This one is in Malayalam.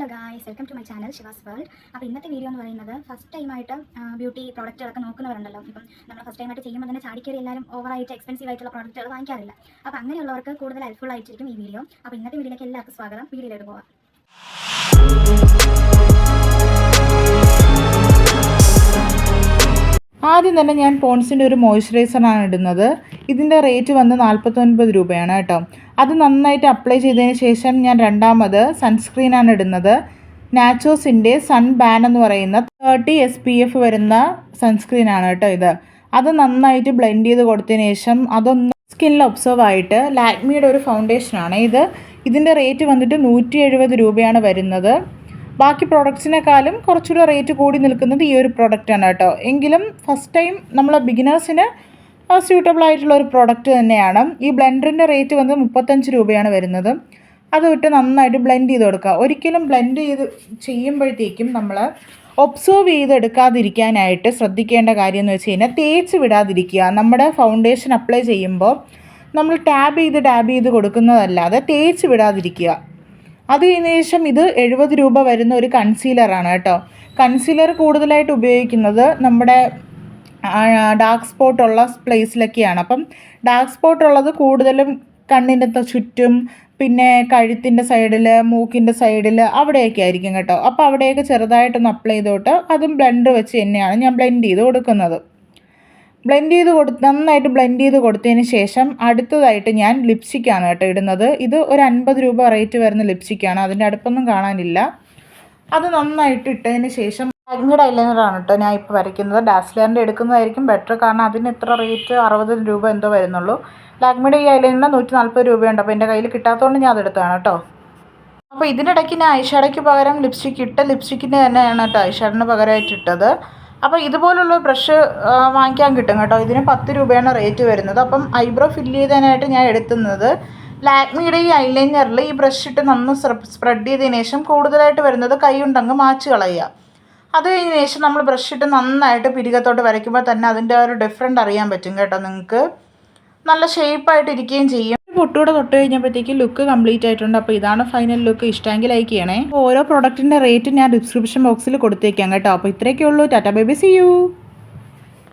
Hello guys welcome to my channel Shiva's world അപ്പോൾ ഇന്നത്തെ വീഡിയോ എന്ന് പറയുന്നത് ഫസ്റ്റ് ടൈമായിട്ട് ബ്യൂട്ടി പ്രോഡക്റ്റുകളൊക്കെ നോക്കുന്നവരുണ്ടല്ലോ. ഇപ്പം നമ്മൾ ഫസ്റ്റ് ടൈമായിട്ട് ചെയ്യുമ്പോൾ തന്നെ ചാടിക്കറി എല്ലാവരും ഓവറായിട്ട് എക്സ്പെൻസീവ് ആയിട്ടുള്ള പ്രോഡക്റ്റുകൾ വാങ്ങിക്കാറില്ല. അപ്പോൾ അങ്ങനെയുള്ളവർക്ക് കൂടുതൽ ഹെൽപ്ഫുൾ ആയിട്ടിരിക്കും ഈ വീഡിയോ അപ്പോൾ ഇന്നത്തെ വീഡിയോയിലേക്ക് എല്ലാവർക്കും സ്വാഗതം. വീഡിയോയിലേക്ക് പോകാം ആദ്യം തന്നെ ഞാൻ പോൺസിന്റെ ഒരു മോയ്സ്ചറൈസറാണ് ഇടുന്നത്. ഇതിന്റെ റേറ്റ് വന്ന് നാൽപ്പത്തൊൻപത് രൂപയാണ് കേട്ടോ. അത് നന്നായിട്ട് അപ്ലൈ ചെയ്തതിന് ശേഷം ഞാൻ രണ്ടാമത് സൺസ്ക്രീനാണ് ഇടുന്നത്. നാച്ചോസിന്റെ സൺ ബാൻ എന്ന് പറയുന്ന തേർട്ടി എസ് പി എഫ് വരുന്ന സൺസ്ക്രീനാണ് കേട്ടോ ഇത്. അത് നന്നായിട്ട് ബ്ലെൻഡ് ചെയ്ത് കൊടുത്തതിന് ശേഷം അതൊന്ന് സ്കിന്നിൽ ഒബ്സർവ് ആയിട്ട് ലാക്മിയുടെ ഒരു ഫൗണ്ടേഷനാണ് ഇത്. ഇതിന്റെ റേറ്റ് വന്നിട്ട് നൂറ്റി എഴുപത് രൂപയാണ് വരുന്നത്. ബാക്കി പ്രോഡക്ട്സിനേക്കാളും കുറച്ചുകൂടെ റേറ്റ് കൂടി നിൽക്കുന്നത് ഈ ഒരു പ്രോഡക്റ്റാണ് കേട്ടോ. എങ്കിലും ഫസ്റ്റ് ടൈം നമ്മൾ ബിഗിനേഴ്സിന് സ്യൂട്ടബിൾ ആയിട്ടുള്ള ഒരു പ്രോഡക്റ്റ് തന്നെയാണ്. ഈ ബ്ലെൻഡറിന്റെ റേറ്റ് വന്ന് മുപ്പത്തഞ്ച് രൂപയാണ് വരുന്നത്. അത് വിട്ട് നന്നായിട്ട് ബ്ലെൻഡ് ചെയ്ത് കൊടുക്കുക. ഒരിക്കലും ബ്ലെൻഡ് ചെയ്ത് ചെയ്യുമ്പോഴത്തേക്കും നമ്മൾ ഒബ്സർവ് ചെയ്തെടുക്കാതിരിക്കാനായിട്ട് ശ്രദ്ധിക്കേണ്ട കാര്യം എന്ന് വെച്ച് കഴിഞ്ഞാൽ തേച്ച് വിടാതിരിക്കുക. നമ്മുടെ ഫൗണ്ടേഷൻ അപ്ലൈ ചെയ്യുമ്പോൾ നമ്മൾ ടാബ് ചെയ്ത് ടാബ് ചെയ്ത് കൊടുക്കുന്നതല്ലാതെ തേച്ച് വിടാതിരിക്കുക. അത് കഴിഞ്ഞ ശേഷം ഇത് എഴുപത് രൂപ വരുന്ന ഒരു കൺസീലറാണ് കേട്ടോ. കൺസീലർ കൂടുതലായിട്ട് ഉപയോഗിക്കുന്നത് നമ്മുടെ ഡാർക്ക് സ്പോട്ട് ഉള്ള പ്ലേസിലൊക്കെയാണ് അപ്പം ഡാർക്ക് സ്പോട്ട് ഉള്ളത് കൂടുതലും കണ്ണിന്റെ ചുറ്റും പിന്നെ കഴുത്തിന്റെ സൈഡിൽ മൂക്കിന്റെ സൈഡിൽ അവിടെയൊക്കെ ആയിരിക്കും കേട്ടോ. അപ്പോൾ അവിടെയൊക്കെ ചെറുതായിട്ടൊന്ന് അപ്ലൈ ചെയ്തോട്ട് അതും ബ്ലെൻഡർ വെച്ച് തന്നെയാണ് ഞാൻ ബ്ലെൻഡ് ചെയ്ത് കൊടുക്കുന്നത്. ബ്ലെൻഡ് ചെയ്ത് കൊടു നന്നായിട്ട് ബ്ലെൻഡ് ചെയ്ത് കൊടുത്തതിന് ശേഷം അടുത്തതായിട്ട് ഞാൻ ലിപ്സ്റ്റിക്കാണ് കേട്ടോ ഇടുന്നത്. ഇത് ഒരു അൻപത് രൂപ റേറ്റ് വരുന്ന ലിപ്സ്റ്റിക്കാണ് അതിന്റെ അടുപ്പൊന്നും കാണാനില്ല. അത് നന്നായിട്ട് ഇട്ടതിന് ശേഷം ലാക്മിയുടെ ഐലൈനറാണ് കേട്ടോ ഞാൻ ഇപ്പോൾ വരയ്ക്കുന്നത്. ഡാസ്ലറിന്റെ എടുക്കുന്നതായിരിക്കും ബെറ്റർ കാരണം അതിന് ഇത്ര റേറ്റ് അറുപത് രൂപ എന്തോ വരുന്നുള്ളൂ. ലാക്മിയുടെ ഈ ഐലൈനറിന് നൂറ്റി നാൽപ്പത് രൂപയുണ്ട്. അപ്പോൾ എന്റെ കയ്യിൽ കിട്ടാത്തതുകൊണ്ട് ഞാൻ അതെടുത്താണ് കേട്ടോ. അപ്പോൾ ഇതിനിടയ്ക്ക് ഞാൻ ഐഷാഡയ്ക്ക് പകരം ലിപ്സ്റ്റിക്ക് ഇട്ട ലിപ്സ്റ്റിക്കിന്റെ തന്നെയാണ് കേട്ടോ ഐഷാഡിന് പകരമായിട്ട് ഇട്ടത്. അപ്പോൾ ഇതുപോലുള്ള ബ്രഷ് വാങ്ങിക്കാൻ കിട്ടും കേട്ടോ. ഇതിന് പത്ത് രൂപയാണ് റേറ്റ് വരുന്നത്. അപ്പം ഐബ്രോ ഫില്ല് ചെയ്തതിനായിട്ട് ഞാൻ എടുത്തുന്നത് ലാക്മിയുടെ ഈ ഐലൈനറിൽ ഈ ബ്രഷ് ഇട്ട് നന്ന് സ്പ്രെഡ് ചെയ്തതിന് ശേഷം കൂടുതലായിട്ട് വരുന്നത് കൈ കൊണ്ടങ്ങ് മാച്ച് കളയുക. അത് കഴിഞ്ഞ ശേഷം നമ്മൾ ബ്രഷ് ഇട്ട് നന്നായിട്ട് പിരികത്തോട്ട് വരയ്ക്കുമ്പോൾ തന്നെ അതിന്റെ ഒരു ഡിഫറന്റ് അറിയാൻ പറ്റും കേട്ടോ നിങ്ങൾക്ക്. നല്ല ഷേപ്പായിട്ട് ഇരിക്കുകയും ചെയ്യും. പൊട്ടൂടെ തൊട്ട് കഴിഞ്ഞപ്പോഴത്തേക്ക് ലുക്ക് കംപ്ലീറ്റ് ആയിട്ടുണ്ട്. അപ്പോൾ ഇതാണ് ഫൈനൽ ലുക്ക് ഇഷ്ടമെങ്കിൽ ലൈക്ക് ചെയ്യണേ. ഓരോ പ്രൊഡക്റ്റിന്റെ റേറ്റ് ഞാൻ ഡിസ്ക്രിപ്ഷൻ ബോക്സിൽ കൊടുത്തേക്കാം കേട്ടോ. അപ്പോൾ ഇത്രയൊക്കെ ഉള്ളൂ. Tata baby C U